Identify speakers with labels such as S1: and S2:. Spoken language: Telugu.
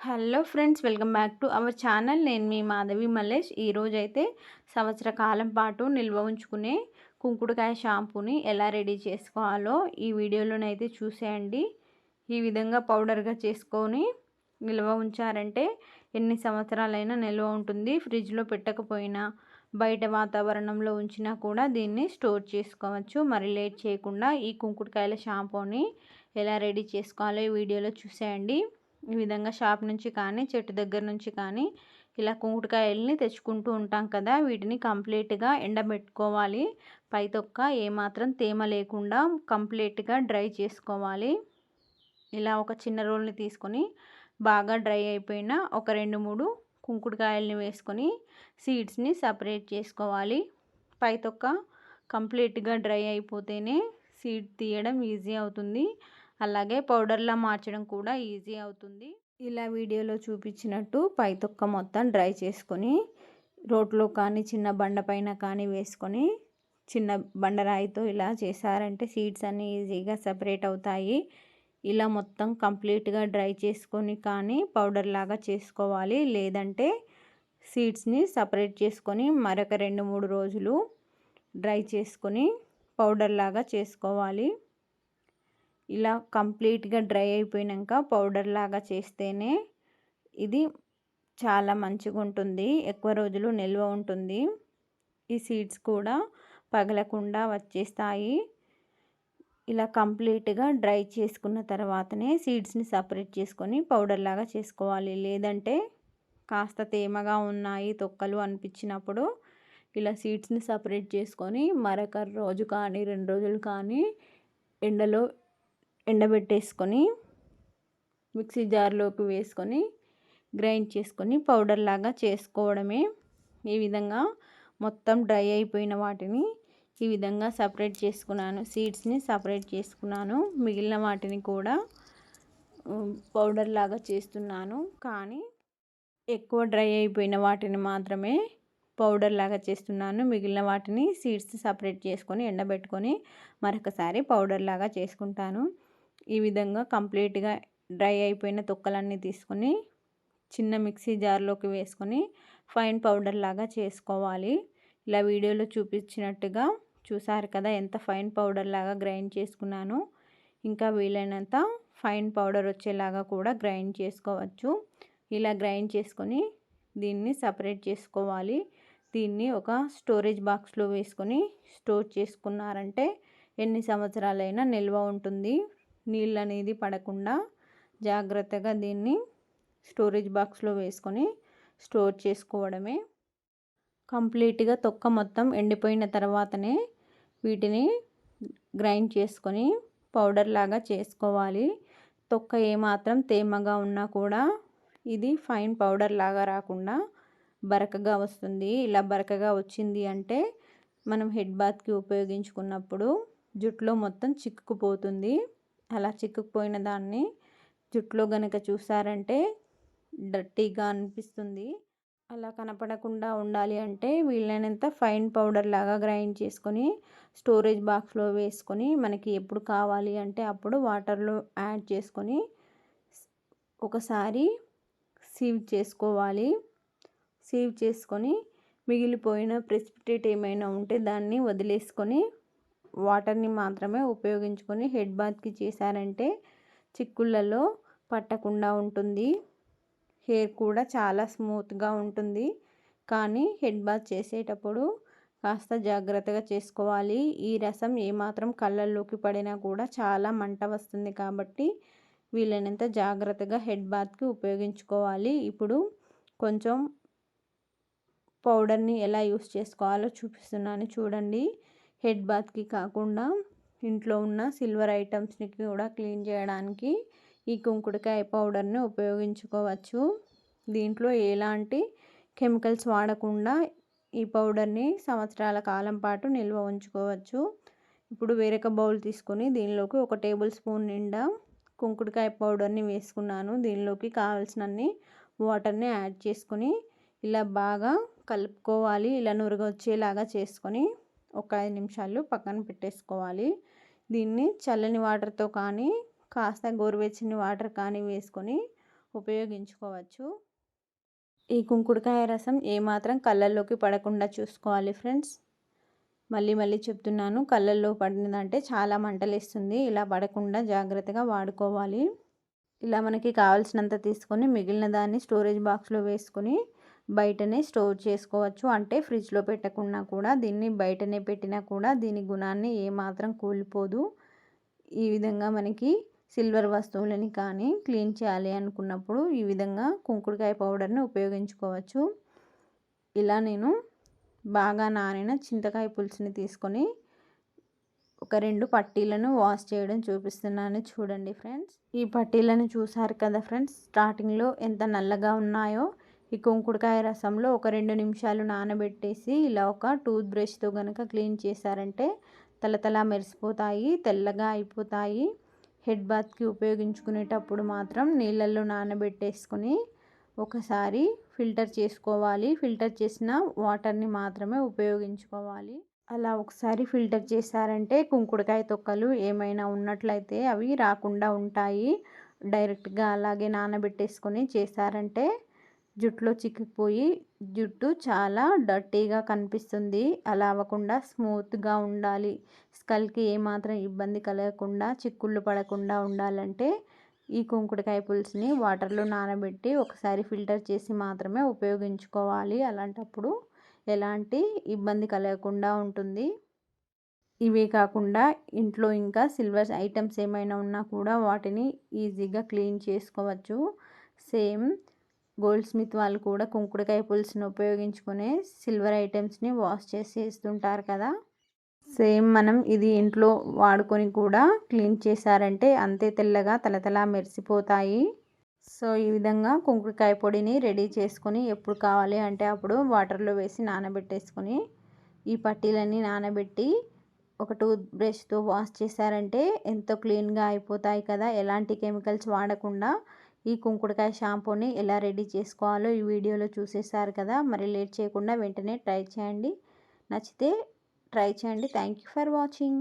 S1: Hello friends welcome back to our channel. నేను మీ మాధవి మల్లేష్. ఈరోజైతే సంవత్సర కాలం పాటు నిల్వ ఉంచుకునే కుంకుడుకాయ షాంపూని ఎలా రెడీ చేసుకోవాలో ఈ వీడియోలోనైతే చూసేయండి. ఈ విధంగా పౌడర్గా చేసుకొని నిల్వ ఉంచారంటే ఎన్ని సంవత్సరాలైనా నిల్వ ఉంటుంది. ఫ్రిడ్జ్లో పెట్టకపోయినా బయట వాతావరణంలో ఉంచినా కూడా దీన్ని స్టోర్ చేసుకోవచ్చు. మరి లేట్ చేయకుండా ఈ కుంకుడుకాయల షాంపూని ఎలా రెడీ చేసుకోవాలో ఈ వీడియోలో చూసేయండి. ఈ విధంగా షాప్ నుంచి కానీ చెట్టు దగ్గర నుంచి కానీ ఇలా కుంకుడుకాయల్ని తెచ్చుకుంటూ ఉంటాం కదా వీటిని కంప్లీట్గా ఎండబెట్టుకోవాలి. పై తొక్క ఏమాత్రం తేమ లేకుండా కంప్లీట్గా డ్రై చేసుకోవాలి. ఇలా ఒక చిన్న రోల్ని తీసుకొని బాగా డ్రై అయిపోయిన ఒక రెండు మూడు కుంకుడుకాయల్ని వేసుకొని సీడ్స్ని సపరేట్ చేసుకోవాలి. పై తొక్క కంప్లీట్గా డ్రై అయిపోతేనే సీడ్ తీయడం ఈజీ అవుతుంది. అలాగే పౌడర్లా మార్చడం కూడా ఈజీ అవుతుంది. ఇలా వీడియోలో చూపించినట్టు పై తొక్క మొత్తం డ్రై చేసుకొని రోట్లో కానీ చిన్న బండ పైన కానీ వేసుకొని చిన్న బండరాయితో ఇలా చేశారంటే సీడ్స్ అన్నీ ఈజీగా సపరేట్ అవుతాయి. ఇలా మొత్తం కంప్లీట్గా డ్రై చేసుకొని కానీ పౌడర్ లాగా చేసుకోవాలి. లేదంటే సీడ్స్ని సపరేట్ చేసుకొని మరొక రెండు మూడు రోజులు డ్రై చేసుకొని పౌడర్ లాగా చేసుకోవాలి. ఇలా కంప్లీట్గా డ్రై అయిపోయాక పౌడర్ లాగా చేస్తేనే ఇది చాలా మంచిగా ఉంటుంది ఎక్కువ రోజులు నిల్వ ఉంటుంది. ఈ సీడ్స్ కూడా పగలకుండా వచ్చేస్తాయి. ఇలా కంప్లీట్గా డ్రై చేసుకున్న తర్వాతనే సీడ్స్ని సపరేట్ చేసుకొని పౌడర్ లాగా చేసుకోవాలి. లేదంటే కాస్త తేమగా ఉన్నాయి తొక్కలు అనిపించినప్పుడు ఇలా సీడ్స్ని సపరేట్ చేసుకొని మరొక రోజు కానీ రెండు రోజులు కానీ ఎండలో ఎండబెట్టేసుకొని మిక్సీ జార్లోకి వేసుకొని గ్రైండ్ చేసుకొని పౌడర్ లాగా చేసుకోవడమే ఈ విధంగా మొత్తం డ్రై అయిపోయిన వాటిని ఈ విధంగా సపరేట్ చేసుకున్నాను. సీడ్స్ని సపరేట్ చేసుకున్నాను. మిగిలిన వాటిని కూడా పౌడర్ లాగా చేస్తున్నాను. కానీ ఎక్కువ డ్రై అయిపోయిన వాటిని మాత్రమే పౌడర్ లాగా చేస్తున్నాను. మిగిలిన వాటిని సీడ్స్ సపరేట్ చేసుకొని ఎండబెట్టుకొని మరొకసారి పౌడర్ లాగా చేసుకుంటాను. ఈ విధంగా కంప్లీట్గా డ్రై అయిపోయిన తొక్కలన్నీ తీసుకొని చిన్న మిక్సీ జార్లోకి వేసుకొని ఫైన్ పౌడర్ లాగా చేసుకోవాలి. ఇలా వీడియోలో చూపించినట్టుగా చూసారు కదా ఎంత ఫైన్ పౌడర్ లాగా గ్రైండ్ చేసుకున్నాను. ఇంకా వీలైనంత ఫైన్ పౌడర్ వచ్చేలాగా కూడా గ్రైండ్ చేసుకోవచ్చు. ఇలా గ్రైండ్ చేసుకొని దీన్ని సపరేట్ చేసుకోవాలి. దీన్ని ఒక స్టోరేజ్ బాక్స్లో వేసుకొని స్టోర్ చేసుకున్నారంటే ఎన్ని సంవత్సరాలైనా నిల్వ ఉంటుంది. నీళ్ళు అనేది పడకుండా జాగ్రత్తగా దీన్ని స్టోరేజ్ బాక్స్లో వేసుకొని స్టోర్ చేసుకోవడమే. కంప్లీట్గా తొక్క మొత్తం ఎండిపోయిన తర్వాతనే వీటిని గ్రైండ్ చేసుకొని పౌడర్ లాగా చేసుకోవాలి. తొక్క ఏమాత్రం తేమగా ఉన్నా కూడా ఇది ఫైన్ పౌడర్ లాగా రాకుండా బరకగా వస్తుంది. ఇలా బరకగా వచ్చింది అంటే మనం హెడ్ బాత్కి ఉపయోగించుకున్నప్పుడు జుట్టులో మొత్తం చిక్కుకుపోతుంది. అలా చిక్కుకుపోయిన దాన్ని జుట్టులో గనక చూసారంటే డర్టీగా అనిపిస్తుంది. అలా కనపడకుండా ఉండాలి అంటే వీలైనంత ఫైన్ పౌడర్ లాగా గ్రైండ్ చేసుకొని స్టోరేజ్ బాక్స్లో వేసుకొని మనకి ఎప్పుడు కావాలి అంటే అప్పుడు వాటర్లో యాడ్ చేసుకొని ఒకసారి సీవ్ చేసుకోవాలి. సీవ్ చేసుకొని మిగిలిపోయిన ప్రెసిపిటేట్ ఏమైనా ఉంటే దాన్ని వదిలేసుకొని వాటర్ని మాత్రమే ఉపయోగించుకొని హెడ్ బాత్కి చేశారంటే చిక్కుళ్ళలో పట్టకుండా ఉంటుంది. హెయిర్ కూడా చాలా స్మూత్గా ఉంటుంది. కానీ హెడ్ బాత్ చేసేటప్పుడు కాస్త జాగ్రత్తగా చేసుకోవాలి. ఈ రసం ఏమాత్రం కళ్ళల్లోకి పడినా కూడా చాలా మంట వస్తుంది కాబట్టి వీలైనంత జాగ్రత్తగా హెడ్ బాత్కి ఉపయోగించుకోవాలి. ఇప్పుడు కొంచెం పౌడర్ని ఎలా యూస్ చేసుకోవాలో చూపిస్తున్నాను చూడండి. హెడ్ బాత్కి కాకుండా ఇంట్లో ఉన్న సిల్వర్ ఐటమ్స్ని కూడా క్లీన్ చేయడానికి ఈ కుంకుడుకాయ పౌడర్ని ఉపయోగించుకోవచ్చు. దీంట్లో ఎలాంటి కెమికల్స్ వాడకుండా ఈ పౌడర్ని సంవత్సరాల కాలం పాటు నిల్వ ఉంచుకోవచ్చు. ఇప్పుడు వేరొక బౌల్ తీసుకొని దీనిలోకి ఒక టేబుల్ స్పూన్ నిండా కుంకుడుకాయ పౌడర్ని వేసుకున్నాను. దీనిలోకి కావాల్సినన్ని వాటర్ని యాడ్ చేసుకొని ఇలా బాగా కలుపుకోవాలి. ఇలా నురుగు వచ్చేలాగా చేసుకొని ఒక ఐదు నిమిషాలు పక్కన పెట్టేసుకోవాలి. దీన్ని చల్లని వాటర్తో కానీ కాస్త గోరువెచ్చని వాటర్ కానీ వేసుకొని ఉపయోగించుకోవచ్చు. ఈ కుంకుడుకాయ రసం ఏమాత్రం కళ్ళల్లోకి పడకుండా చూసుకోవాలి ఫ్రెండ్స్. మళ్ళీ మళ్ళీ చెప్తున్నాను కళ్ళల్లో పడిందంటే చాలా మంటలేస్తుంది. ఇలా పడకుండా జాగ్రత్తగా వాడుకోవాలి. ఇలా మనకి కావాల్సినంత తీసుకొని మిగిలిన దాన్ని స్టోరేజ్ బాక్స్లో వేసుకొని బయటనే స్టోర్ చేసుకోవచ్చు. అంటే ఫ్రిడ్జ్లో పెట్టకుండా కూడా దీన్ని బయటనే పెట్టినా కూడా దీని గుణాన్ని ఏమాత్రం కూలిపోదు. ఈ విధంగా మనకి సిల్వర్ వస్తువులని కానీ క్లీన్ చేయాలి అనుకున్నప్పుడు ఈ విధంగా కుంకుడుకాయ పౌడర్ని ఉపయోగించుకోవచ్చు. ఇలా నేను బాగా నానిన చింతకాయ పులుసుని తీసుకొని ఒక రెండు పట్టీలను వాష్ చేయడం చూపిస్తున్నాను చూడండి ఫ్రెండ్స్. ఈ పట్టీలను చూసారు కదా ఫ్రెండ్స్? స్టార్టింగ్లో ఎంత నల్లగా ఉన్నాయో ఈ కుంకుడుకాయ రసంలో ఒక రెండు నిమిషాలు నానబెట్టేసి ఇలా ఒక టూత్ బ్రష్తో కనుక క్లీన్ చేశారంటే తలతలా మెరిసిపోతాయి తెల్లగా అయిపోతాయి. హెడ్ బాత్కి ఉపయోగించుకునేటప్పుడు మాత్రం నీళ్ళల్లో నానబెట్టేసుకొని ఒకసారి ఫిల్టర్ చేసుకోవాలి. ఫిల్టర్ చేసిన వాటర్ని మాత్రమే ఉపయోగించుకోవాలి. అలా ఒకసారి ఫిల్టర్ చేశారంటే కుంకుడుకాయ తొక్కలు ఏమైనా ఉన్నట్లయితే అవి రాకుండా ఉంటాయి. డైరెక్ట్గా అలాగే నానబెట్టేసుకొని చేశారంటే జుట్టులో చిక్కిపోయి జుట్టు చాలా డర్టీగా కనిపిస్తుంది. అలా అవ్వకుండా స్మూత్గా ఉండాలి. స్కల్కి ఏమాత్రం ఇబ్బంది కలగకుండా చిక్కుళ్ళు పడకుండా ఉండాలంటే ఈ కుంకుడుకాయ పులుసుని వాటర్లో నానబెట్టి ఒకసారి ఫిల్టర్ చేసి మాత్రమే ఉపయోగించుకోవాలి. అలాంటప్పుడు ఎలాంటి ఇబ్బంది కలగకుండా ఉంటుంది. ఇవే కాకుండా ఇంట్లో ఇంకా సిల్వర్ ఐటమ్స్ ఏమైనా ఉన్నా కూడా వాటిని ఈజీగా క్లీన్ చేసుకోవచ్చు. సేమ్ గోల్డ్ స్మిత్ వాళ్ళు కూడా కుంకుడుకాయ పులుసుని ఉపయోగించుకునే సిల్వర్ ఐటమ్స్ని వాష్ చేసి ఇస్తుంటారు కదా. సేమ్ మనం ఇది ఇంట్లో వాడుకొని కూడా క్లీన్ చేశారంటే అంతే తెల్లగా తలతలా మెరిసిపోతాయి. సో ఈ విధంగా కుంకుడుకాయ పొడిని రెడీ చేసుకొని ఎప్పుడు కావాలి అంటే అప్పుడు వాటర్లో వేసి నానబెట్టేసుకొని ఈ పట్టీలన్నీ నానబెట్టి ఒక టూత్ బ్రష్తో వాష్ చేశారంటే ఎంతో క్లీన్గా అయిపోతాయి కదా. ఎలాంటి కెమికల్స్ వాడకుండా ఈ కుంకుడుకాయ షాంపూని ఎలా రెడీ చేసుకోవాలో ఈ వీడియోలో చూసేసారు కదా. మరి లేట్ చేయకుండా వెంటనే ట్రై చేయండి. నచ్చితే ట్రై చేయండి. Thank you for watching.